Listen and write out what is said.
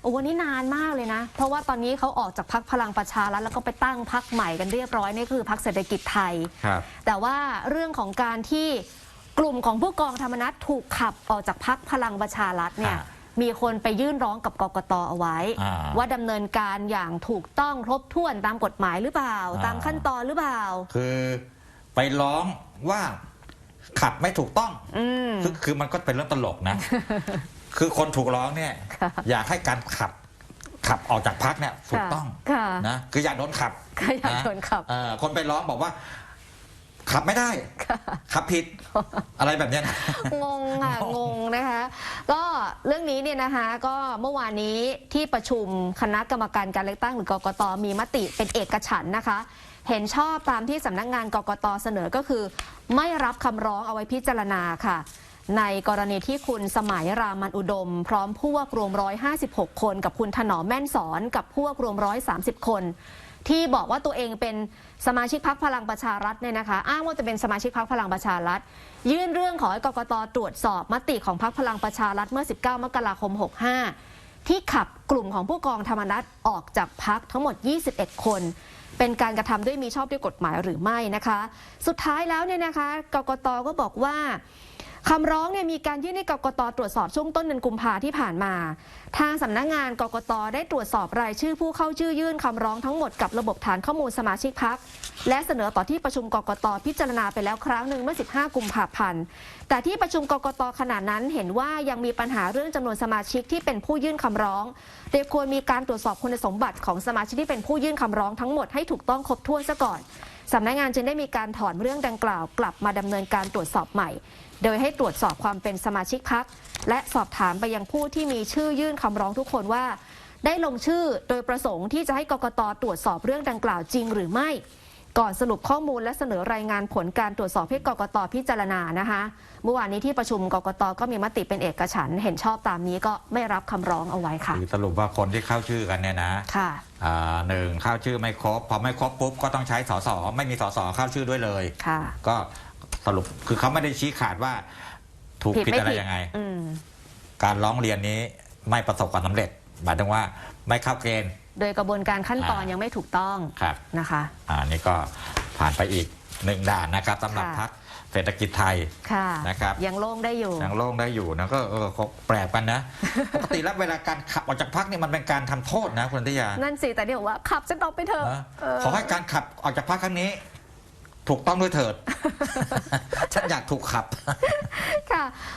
โอ้วันนี้นานมากเลยนะ เพราะว่าตอนนี้เขาออกจากพักพลังประชารัฐแล้วก็ไปตั้งพักใหม่กันเรียบร้อยนี่คือพักเศรษฐกิจไทย ครับ แต่ว่าเรื่องของการที่กลุ่มของผู้กองธรรมนัฐถูกขับออกจากพักพลังประชารัฐเนี่ย อ่ามีคนไปยื่นร้องกับกกตเอาไว้ อ่าว่าดำเนินการอย่างถูกต้องครบถ้วนตามกฎหมายหรือเปล่า อ่า ตามขั้นตอนหรือเปล่า คือไปร้องว่าขับไม่ถูกต้อง อืม คือคือมันก็เป็นเรื่องตลกนะ คือคนถูกร้องเนี่ยค่ะอยากให้การขับขับออกจากพักเนี่ยถูกต้องค่ะนะคืออยากโดนขับก็อยากโดนขับเออคนไปร้องบอกว่า ขับไม่ได้ ขับผิด อะไรแบบเนี้ยนะ งงอะงงนะคะ ก็เรื่องนี้เนี่ยนะคะก็เมื่อวานนี้ที่ประชุมคณะกรรมการการเลือกตั้งหรือกกตมีมติเป็นเอกฉันท์นะคะ เห็นชอบตามที่สำนักงานกกตเสนอก็คือ ไม่รับคำร้องเอาไว้พิจารณาค่ะ ในกรณีที่คุณสมัยรามันอุดม พร้อมพวกรวม 156 คนกับคุณถนอมแม่นสอนกับพวกรวม 130 คน ที่บอกว่าตัวเองเป็นสมาชิกพักพลังประชารัฐเนี่ยนะคะ อ้างว่าจะเป็นสมาชิกพักพลังประชารัฐ ยื่นเรื่องขอให้กกตตรวจสอบมติของพักพลังประชารัฐเมื่อ 19 มกราคม 65 ที่ขับกลุ่มของผู้กองธรรมนัฐออกจากพักทั้งหมด 21 คนเป็นการกระทำด้วยมีชอบด้วยกฎหมายหรือไม่นะคะ สุดท้ายแล้วเนี่ยนะคะ กกตก็บอกว่า คำร้องเนี่ยมีการยื่นให้กกตตรวจสอบช่วงต้นเดือนกุมภาที่ผ่านมา ทางสำนักงานกกตได้ตรวจสอบรายชื่อผู้เข้าชื่อยื่นคำร้องทั้งหมดกับระบบฐานข้อมูลสมาชิกพัก และเสนอต่อที่ประชุมกกตพิจารณาไปแล้วครั้งหนึ่งเมื่อ 15 กุมภาพันธ์ แต่ที่ประชุมกกตขณะนั้นเห็นว่ายังมีปัญหาเรื่องจำนวนสมาชิกที่เป็นผู้ยื่นคำร้องโดยควรมีการตรวจสอบคุณสมบัติของสมาชิกที่เป็นผู้ยื่นคำร้องทั้งหมดให้ถูกต้องครบถ้วนซะก่อน สำนักงานจึงได้มีการถอนเรื่องดังกล่าวกลับมาดำเนินการตรวจสอบใหม่ โดยให้ตรวจสอบความเป็นสมาชิกพัก และสอบถามไปยังผู้ที่มีชื่อยื่นคำร้องทุกคนว่า ได้ลงชื่อโดยประสงค์ที่จะให้กกตตรวจสอบเรื่องดังกล่าวจริงหรือไม่ ก่อนสรุปข้อมูลและเสนอรายงานผลการตรวจสอบให้กกตพิจารณานะคะเมื่อวานนี้ที่ประชุมกกตก็มีมติเป็นเอกฉันท์เห็นชอบตามนี้ก็ไม่รับคำร้องเอาไว้ค่ะคือสรุปว่าคนที่เข้าชื่อกันเนี่ยนะค่ะอ่าหนึ่งเข้าชื่อไม่ครบพอไม่ครบปุ๊บก็ต้องใช้สสไม่มีสสเข้าชื่อด้วยเลย ค่ะ ก็สรุปคือเขาไม่ได้ชี้ขาดว่า ถูกผิดผิดไม่อะไรผิดยังไง อืม การร้องเรียนนี้ไม่ประสบความสำเร็จหมายถึงว่าไม่เข้าเกณฑ์ โดยกระบวนการขั้นตอนอ่ายัยังไม่ถูกต้องครับ นะคะ อ่านี่ก็ผ่านไปอีกหนึ่งด่านนะครับสำหรับค่ะ พักเศรษฐกิจไทย ค่ะนะครับ ยังโล่งได้อยู่ ยังโล่งได้อยู่นะก็เออเขาแปลกกันนะ ปกติแล้วเวลาการขับออกจากพักนี่มันเป็นการทำโทษนะคุณทิยานั่นสิ แต่เดี๋ยวว่าขับฉันออกไปเถอะนะเออขอให้การขับออกจากพักครั้งนี้ ถูกต้องด้วยเถิด ฉันอยากถูกขับ ค่ะ